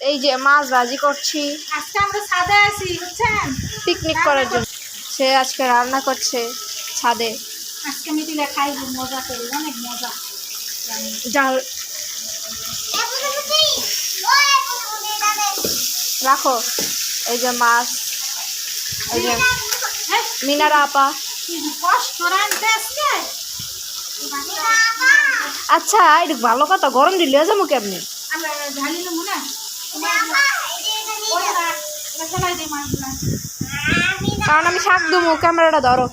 এই যে মাছ ভাজি করছি। আজকে আমরা সাদা আছি বুঝছেন? পিকনিক করার জন্য। সে আজকে রান্না করছে ছাদে। আজকে মিটিলে খাইব মজা করি অনেক মজা। জাল রাখো। এই যে মাছ। এই যে হ্যাঁ, মিনারা আপা। আচ্ছা এটা ভালো কথা গরম দিলে যাব কেমনি? আমরা ঢালি নেব না কারণ আমি শাক দেবো ক্যামেরাটা ধরো।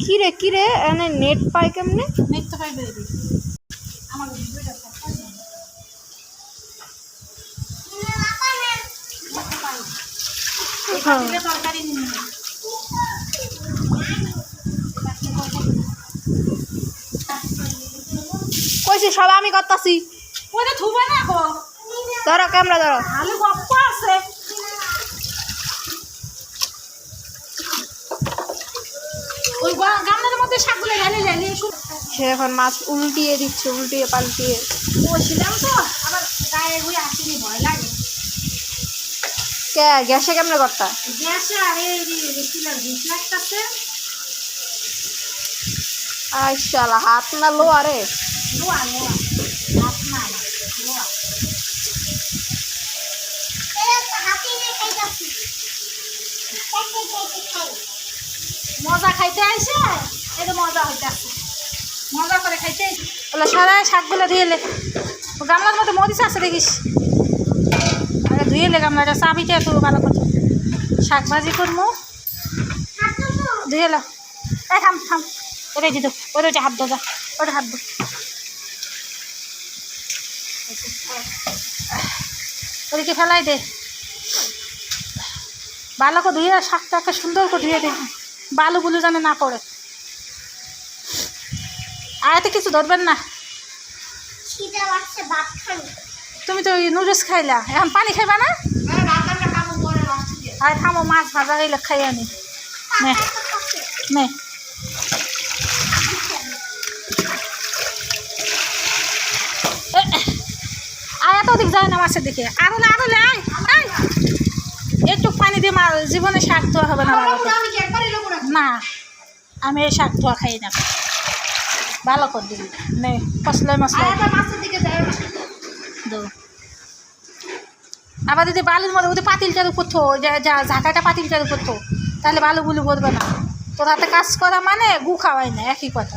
কিরে কিরে? এনে নেট পাই কেমনে? নিত্য পাই বেড়ে দিই আমার ভিডিওটা হ্যাঁ। তরকারি নিয়ে কইছি সব আমি করতাছি। ওটা থুবে না গো ধরো ক্যামেরা ধরো। আলু গপ্প আছে। ওই গামলার মধ্যে শাকগুলো ঢালে ঢালে সে এখন মাছ উল্টিয়ে দিচ্ছে উল্টিয়ে পাল্টিয়ে। বসছিলাম তো। আবার গায়ে আসিনি ভয় লাগে। কে গ্যাসে কেমনে করতা? গ্যাসে আর এই রেস্টুরেন্ট লাগতেছে। আইসালা হাত না লো আরে লোয়া লোয়া। হাত না লোয়া। মজা খাইতে আইসে এটা মজা হইতেছে। মজা করে খাইতে। বলে সারা শাকগুলো ধুয়েলে ও গামলার মধ্যে মরিচ আছে দেখিস? আরে ধুয়েলে গামলাটা চাবিটা তো ভালো করে। শাক ভাজি করব ধুয়েলো এই থাম থাম ওটাই দিত ওটা ওটা হাত দো যা ওটা হাত দো ওদিকে ফেলাই দে। ভালো করে ধুয়ে শাকটাকে সুন্দর করে ধুয়ে দে। বালু বুলু যেন না পড়ে। আয়াতে কিছু ধরবেন না? তুমি তো নুডলস খাইলা। এখন পানি খাইবা না? আরে থামো মাছ ভাজা হইলে খাই আনি নে নে। ওদিক যায় না মাছের দিকে। আরও আরও আয় আয়। একটু পানি দিয়ে মার জীবনে শাক ধোয়া হবে না না? আমি এই শাক ধোয়া খাই না। ভালো করে দিবি। নে মশলাই মশলা। দো। আবার যদি বালুর মধ্যে ওদের পাতিলটার উপর থো ঝাঁকাটা পাতিলটার উপর থো তাহলে বালু বুলু বলবে না। তোর হাতে কাজ করা মানে গু খাওয়াই না একই কথা।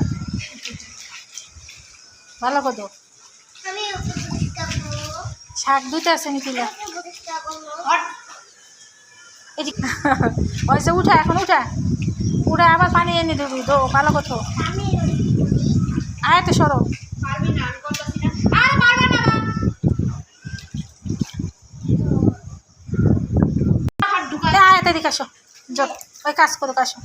ভালো কত শাক দুটো আছে এদিকে হয়েছে উঠা, এখন উঠা। উঠা, আবার পানি এনে দেবি দো ভালো কথা। আয় তো সরো। আয়, এদিকে আসো। যাও, ওই কাজ করো আসো